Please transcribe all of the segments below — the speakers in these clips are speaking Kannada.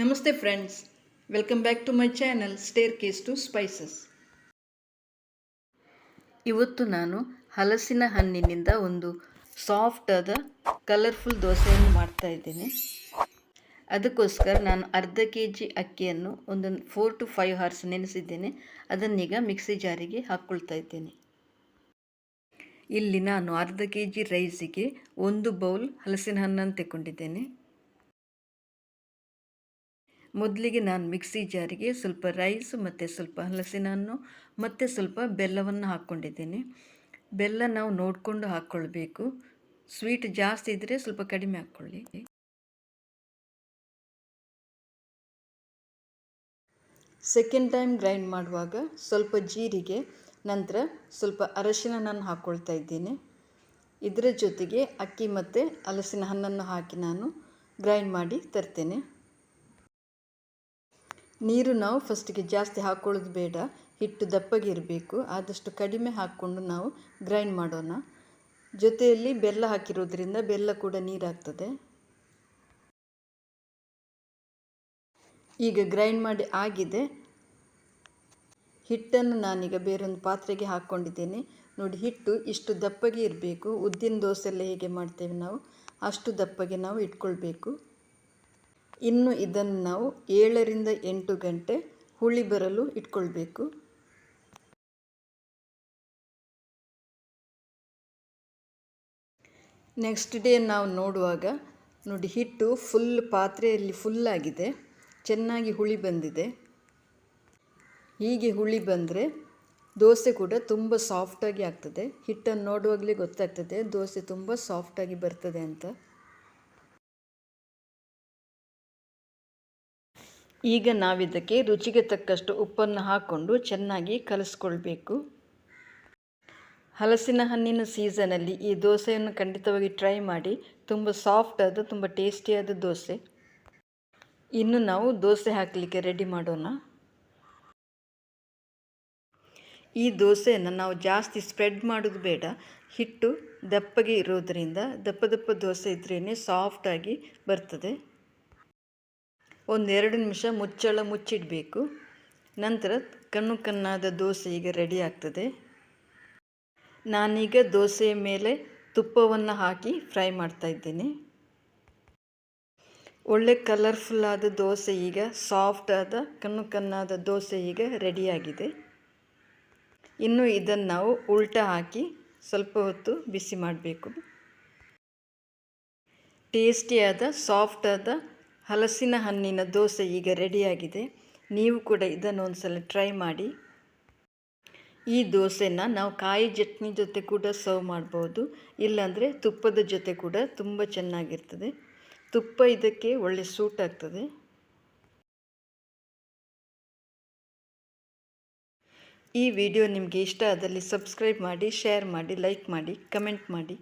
ನಮಸ್ತೆ friends. Welcome back to my channel staircase to spices ಇವತ್ತು ನಾನು ಹಲಸಿನ ಹಣ್ಣಿನಿಂದ ಒಂದು ಸಾಫ್ಟ್ ಆದ ಕಲರ್ಫುಲ್ ದೋಸೆಯನ್ನು ಮಾಡ್ತಾ ಇದ್ದೇನೆ. ಅದಕ್ಕೋಸ್ಕರ ನಾನು ಅರ್ಧ ಕೆ ಜಿ ಅಕ್ಕಿಯನ್ನು ಒಂದು ಫೋರ್ ಟು ಫೈವ್ ಹವರ್ಸ್ ನೆನೆಸಿದ್ದೇನೆ. ಅದನ್ನೀಗ ಮಿಕ್ಸಿ ಜಾರಿಗೆ ಹಾಕ್ಕೊಳ್ತಾ ಇದ್ದೇನೆ. ಇಲ್ಲಿ ನಾನು ಅರ್ಧ ಕೆ ಜಿ ರೈಸಿಗೆ ಒಂದು ಬೌಲ್ ಹಲಸಿನ ಹಣ್ಣನ್ನು ತೆಗೊಂಡಿದ್ದೇನೆ ಮೊದಲಿಗೆ ನಾನು ಮಿಕ್ಸಿ ಜಾರಿಗೆ ಸ್ವಲ್ಪ ರೈಸ್ ಮತ್ತು ಸ್ವಲ್ಪ ಹಲಸಿನ ಹಣ್ಣು ಮತ್ತು ಸ್ವಲ್ಪ ಬೆಲ್ಲವನ್ನು ಹಾಕ್ಕೊಂಡಿದ್ದೀನಿ. ಬೆಲ್ಲ ನಾವು ನೋಡಿಕೊಂಡು ಹಾಕ್ಕೊಳ್ಬೇಕು. ಸ್ವೀಟ್ ಜಾಸ್ತಿ ಇದ್ದರೆ ಸ್ವಲ್ಪ ಕಡಿಮೆ ಹಾಕ್ಕೊಳ್ಳಿ. ಸೆಕೆಂಡ್ ಟೈಮ್ ಗ್ರೈಂಡ್ ಮಾಡುವಾಗ ಸ್ವಲ್ಪ ಜೀರಿಗೆ, ನಂತರ ಸ್ವಲ್ಪ ಅರಶಿನ ನಾನು ಹಾಕ್ಕೊಳ್ತಾ ಇದ್ದೀನಿ. ಇದರ ಜೊತೆಗೆ ಅಕ್ಕಿ ಮತ್ತು ಹಲಸಿನ ಹಣ್ಣನ್ನು ಹಾಕಿ ನಾನು ಗ್ರೈಂಡ್ ಮಾಡಿ ತರ್ತೇನೆ. ನೀರು ನಾವು ಫಸ್ಟಿಗೆ ಜಾಸ್ತಿ ಹಾಕ್ಕೊಳ್ಳೋದು ಬೇಡ. ಹಿಟ್ಟು ದಪ್ಪಗೆ ಇರಬೇಕು. ಆದಷ್ಟು ಕಡಿಮೆ ಹಾಕ್ಕೊಂಡು ನಾವು ಗ್ರೈಂಡ್ ಮಾಡೋಣ. ಜೊತೆಯಲ್ಲಿ ಬೆಲ್ಲ ಹಾಕಿರೋದ್ರಿಂದ ಬೆಲ್ಲ ಕೂಡ ನೀರಾಗ್ತದೆ. ಈಗ ಗ್ರೈಂಡ್ ಮಾಡಿ ಆಗಿದೆ. ಹಿಟ್ಟನ್ನು ನಾನೀಗ ಬೇರೊಂದು ಪಾತ್ರೆಗೆ ಹಾಕ್ಕೊಂಡಿದ್ದೇನೆ ನೋಡಿ, ಹಿಟ್ಟು ಇಷ್ಟು ದಪ್ಪಗೆ ಇರಬೇಕು. ಉದ್ದಿನ ದೋಸೆ ಎಲ್ಲ ಹೇಗೆ ಮಾಡ್ತೇವೆ ನಾವು? ಅಷ್ಟು ದಪ್ಪಗೆ ನಾವು ಇಟ್ಕೊಳ್ಬೇಕು. ಇನ್ನು ಇದನ್ನು ನಾವು ಏಳರಿಂದ ಎಂಟು ಗಂಟೆ ಹುಳಿ ಬರಲು ಇಟ್ಕೊಳ್ಬೇಕು. ನೆಕ್ಸ್ಟ್ ಡೇ ನಾವು ನೋಡುವಾಗ ನೋಡಿ ಹಿಟ್ಟು ಫುಲ್ ಪಾತ್ರೆಯಲ್ಲಿ ಫುಲ್ಲಾಗಿದೆ ಚೆನ್ನಾಗಿ ಹುಳಿ ಬಂದಿದೆ. ಹೀಗೆ ಹುಳಿ ಬಂದರೆ ದೋಸೆ ಕೂಡ ತುಂಬ ಸಾಫ್ಟಾಗಿ ಆಗ್ತದೆ. ಹಿಟ್ಟನ್ನು ನೋಡುವಾಗಲೇ ಗೊತ್ತಾಗ್ತದೆ ದೋಸೆ ತುಂಬ ಸಾಫ್ಟಾಗಿ ಬರ್ತದೆ ಅಂತ. ಈಗ ನಾವಿದಕ್ಕೆ ರುಚಿಗೆ ತಕ್ಕಷ್ಟು ಉಪ್ಪನ್ನು ಹಾಕ್ಕೊಂಡು ಚೆನ್ನಾಗಿ ಕಲಸ್ಕೊಳ್ಬೇಕು. ಹಲಸಿನ ಹಣ್ಣಿನ ಸೀಸನಲ್ಲಿ ಈ ದೋಸೆಯನ್ನು ಖಂಡಿತವಾಗಿ ಟ್ರೈ ಮಾಡಿ. ತುಂಬ ಸಾಫ್ಟ್ ಆದ, ತುಂಬ ಟೇಸ್ಟಿಯಾದ ದೋಸೆ. ಇನ್ನು ನಾವು ದೋಸೆ ಹಾಕಲಿಕ್ಕೆ ರೆಡಿ ಮಾಡೋಣ. ಈ ದೋಸೆಯನ್ನು ನಾವು ಜಾಸ್ತಿ ಸ್ಪ್ರೆಡ್ ಮಾಡೋದು ಬೇಡ. ಹಿಟ್ಟು ದಪ್ಪಗೆ ಇರೋದರಿಂದ ದಪ್ಪ ದಪ್ಪ ದೋಸೆ ಇದ್ರೇ ಸಾಫ್ಟಾಗಿ ಬರ್ತದೆ. ಒಂದೆರಡು ನಿಮಿಷ ಮುಚ್ಚಳ ಮುಚ್ಚಿಡಬೇಕು. ನಂತರ ಕಣ್ಣು ಕಣ್ಣಾದ ದೋಸೆ ಈಗ ರೆಡಿ ಆಗ್ತದೆ. ನಾನೀಗ ದೋಸೆಯ ಮೇಲೆ ತುಪ್ಪವನ್ನು ಹಾಕಿ ಫ್ರೈ ಮಾಡ್ತಾ ಇದ್ದೇನೆ. ಒಳ್ಳೆ ಕಲರ್ಫುಲ್ಲಾದ ದೋಸೆ ಈಗ ಸಾಫ್ಟ್ ಆದ ಕಣ್ಣು ಕಣ್ಣಾದ ದೋಸೆ ಈಗ ರೆಡಿಯಾಗಿದೆ ಇನ್ನು ಇದನ್ನು ನಾವು ಉಲ್ಟಾ ಹಾಕಿ ಸ್ವಲ್ಪ ಹೊತ್ತು ಬಿಸಿ ಮಾಡಬೇಕು. ಟೇಸ್ಟಿಯಾದ ಸಾಫ್ಟಾದ ಹಲಸಿನ ಹಣ್ಣಿನ ದೋಸೆ ಈಗ ರೆಡಿಯಾಗಿದೆ. ನೀವು ಕೂಡ ಇದನ್ನು ಒಂದು ಸಲ ಟ್ರೈ ಮಾಡಿ. ಈ ದೋಸೆನ ನಾವು ಕಾಯಿ ಚಟ್ನಿ ಜೊತೆ ಕೂಡ ಸರ್ವ್ ಮಾಡ್ಬೋದು. ಇಲ್ಲಾಂದರೆ ತುಪ್ಪದ ಜೊತೆ ಕೂಡ ತುಂಬ ಚೆನ್ನಾಗಿರ್ತದೆ. ತುಪ್ಪ ಇದಕ್ಕೆ ಒಳ್ಳೆ ಸೂಟ್ ಆಗ್ತದೆ. ಈ ವಿಡಿಯೋ ನಿಮಗೆ ಇಷ್ಟ ಆದಲ್ಲಿ ಸಬ್ಸ್ಕ್ರೈಬ್ ಮಾಡಿ ಶೇರ್ ಮಾಡಿ ಲೈಕ್ ಮಾಡಿ ಕಮೆಂಟ್ ಮಾಡಿ.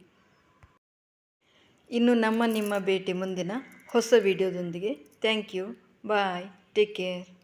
ಇನ್ನು ನಮ್ಮ ನಿಮ್ಮ ಭೇಟಿ ಮುಂದಿನ ಹೊಸ ವೀಡಿಯೋದೊಂದಿಗೆ. Thank you bye take care